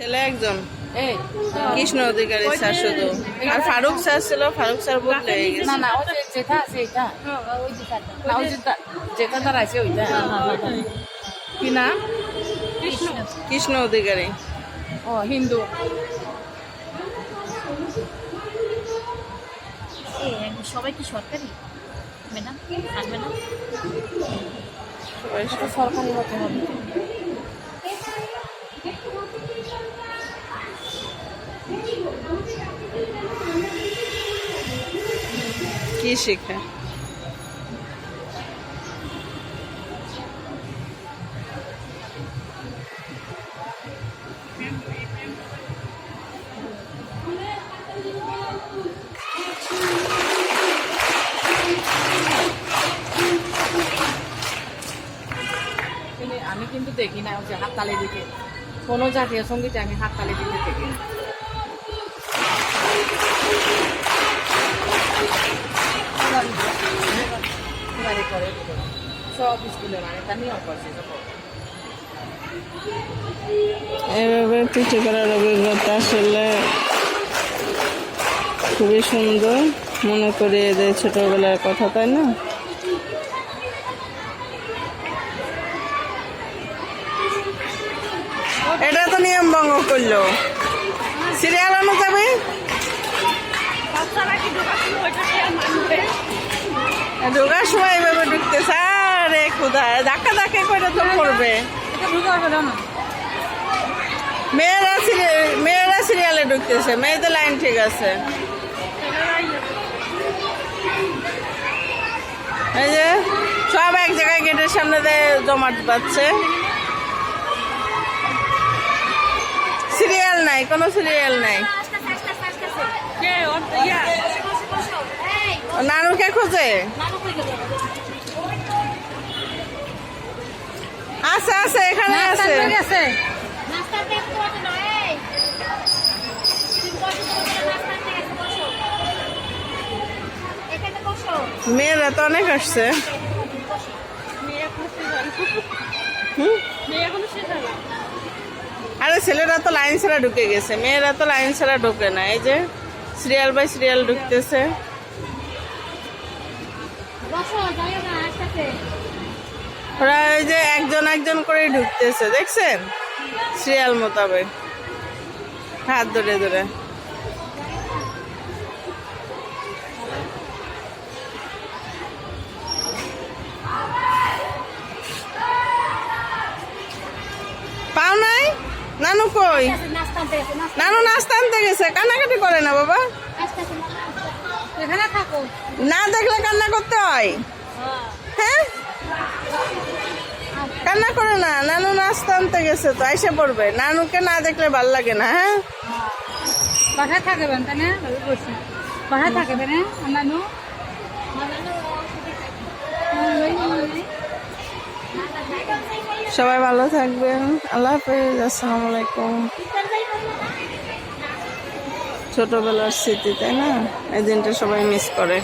ছেলে একজন। এই কৃষ্ণ অধিকারী স্যার শুধু। আর ফারুক স্যার ছিল ফারুক স্যার বদলে না না ওই যেটা আছে এটা না ওই যেটা যেটা তার আছে ওইটা। কি নাম? কৃষ্ণ। অধিকারী। ও হিন্দু। সবাই কি সরকারি? ম্যাডাম সরকারি হতে হবে। কি শিখে আমি কিন্তু দেখি না যে হাততালি দিতে কোনো জাতীয় সঙ্গীতে আমি হাততালি দিতে দেখি না। সব স্কুলে মানে এভাবে পিঠে করার অভিজ্ঞতা আসলে খুবই সুন্দর। মনে করিয়ে দেয় ছোটবেলার কথা তাই না? এটা তো নিয়ম ভঙ্গ করল। সিরিয়াল অনুযায়ী ঢোকার সময় এভাবে ঢুকতেছে আরে কোথায় ধাক্কা ধাক্কা করে তো না মেয়েরা সিরিয়াল মেয়েরা সিরিয়ালে ঢুকতেছে। মেয়েদের লাইন ঠিক আছে। এই যে সব এক জায়গায় গেটের সামনে দিয়ে জমাট পাচ্ছে সিরিয়াল নাই কোনো সিরিয়াল নাই। নানুকে খোঁজে? আছে আছে এখানে আছে। মেয়েরা তো অনেক আসছে। হুম? আরে ছেলেরা তো লাইন ছাড়া ঢুকে গেছে মেয়েরা তো লাইন ছাড়া ঢুকে না এই যে সিরিয়াল বাই সিরিয়াল ঢুকতেছে। ওরা ওই যে একজন একজন করে ঢুকতেছে দেখছেন? সিরিয়াল মোতাবেক। হাত ধরে ধরে। পাও নাই? নানু কই? নানু নাস্তা আনতে গেছে কান্নাকাটি করে না বাবা? না দেখলে কান্না করতে হয়? হ্যাঁ। কান্না করে না নানু নাস্তা আনতে গেছে তো এসে পড়বে। নানুকে না দেখলে ভালো লাগে না হ্যাঁ? বাসায় থাকবেন তাই না? বসি। থাকবেন নানু? সবাই ভালো থাকবেন। আল্লাহ হাফেজ আসসালামু আলাইকুম। ছোটবেলার স্মৃতি তাই না? এই দিনটা সবাই মিস করে।